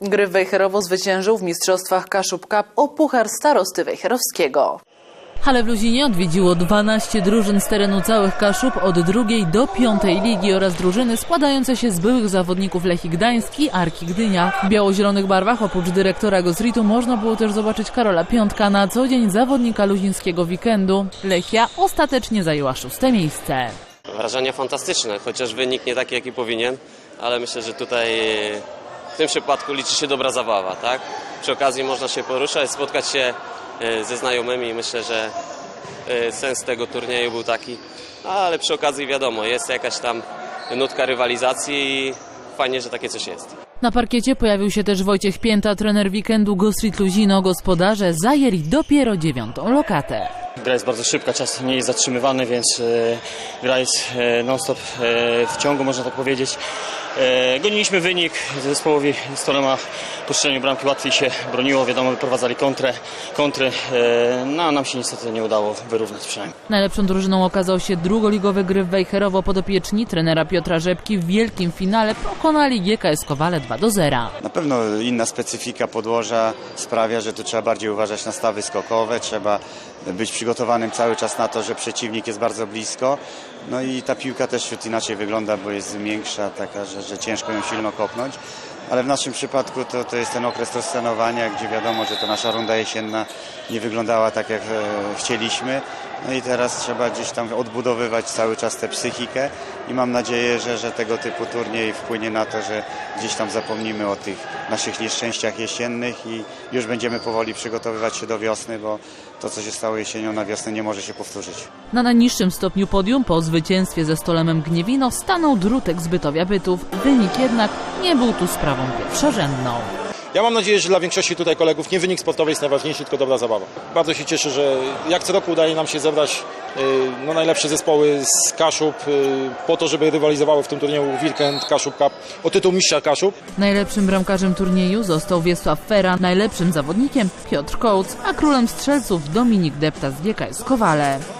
Gry Wejherowo zwyciężył w Mistrzostwach Kaszub Cup o Puchar Starosty Wejherowskiego. Hale w Luzinie odwiedziło 12 drużyn z terenu całych Kaszub od drugiej do piątej ligi oraz drużyny składające się z byłych zawodników Lechii Gdańsk i Arki Gdynia. W biało-zielonych barwach oprócz dyrektora Gosritu można było też zobaczyć Karola Piątka na co dzień zawodnika luzińskiego weekendu. Lechia ostatecznie zajęła szóste miejsce. Wrażenia fantastyczne, chociaż wynik nie taki, jaki powinien, ale myślę, że tutaj tym przypadku liczy się dobra zabawa, tak? Przy okazji można się poruszać, spotkać się e, ze znajomymi. Myślę, że e, sens tego turnieju był taki, ale przy okazji wiadomo, jest jakaś tam nutka rywalizacji i fajnie, że takie coś jest. Na parkiecie pojawił się też Wojciech Pięta, trener weekendu Gosrit Luzino. Gospodarze zajęli dopiero dziewiątą lokatę. Gra jest bardzo szybka, czas nie jest zatrzymywany, więc e, gra jest e, non-stop e, w ciągu, można tak powiedzieć. E, goniliśmy wynik, zespołowi z Torema po strzeleniu bramki łatwiej się broniło, wiadomo, wyprowadzali kontrę, kontry, e, no a nam się niestety nie udało wyrównać przynajmniej. Najlepszą drużyną okazał się drugoligowy gry w Wejherowo podopieczni trenera Piotra Rzepki w wielkim finale pokonali GKS Kowale 2 do 0. Na pewno inna specyfika podłoża sprawia, że tu trzeba bardziej uważać na stawy skokowe, trzeba być przygotowanym cały czas na to, że przeciwnik jest bardzo blisko. No i ta piłka też inaczej wygląda, bo jest miększa, taka, że, że ciężko ją silno kopnąć. Ale w naszym przypadku to, to jest ten okres rozstanowania, gdzie wiadomo, że ta nasza runda jesienna nie wyglądała tak, jak e, chcieliśmy. No i teraz trzeba gdzieś tam odbudowywać cały czas tę psychikę i mam nadzieję, że, że tego typu turniej wpłynie na to, że gdzieś tam zapomnimy o tych naszych nieszczęściach jesiennych i już będziemy powoli przygotowywać się do wiosny, bo to, co się stało jesienią na wiosnę nie może się powtórzyć. Na najniższym stopniu podium po zwycięstwie ze Stolemem Gniewino stanął Drutek z Bytowia Bytów. Wynik jednak nie był tu sprawą pierwszorzędną. Ja mam nadzieję, że dla większości tutaj kolegów nie wynik sportowy jest najważniejszy, tylko dobra zabawa. Bardzo się cieszę, że jak co roku udaje nam się zebrać y, no, najlepsze zespoły z Kaszub y, po to, żeby rywalizowały w tym turnieju Weekend Kaszub Cup o tytuł mistrza Kaszub. Najlepszym bramkarzem turnieju został Wiesław Fera, najlepszym zawodnikiem Piotr Kołc, a królem strzelców Dominik Depta z GKS Kowale.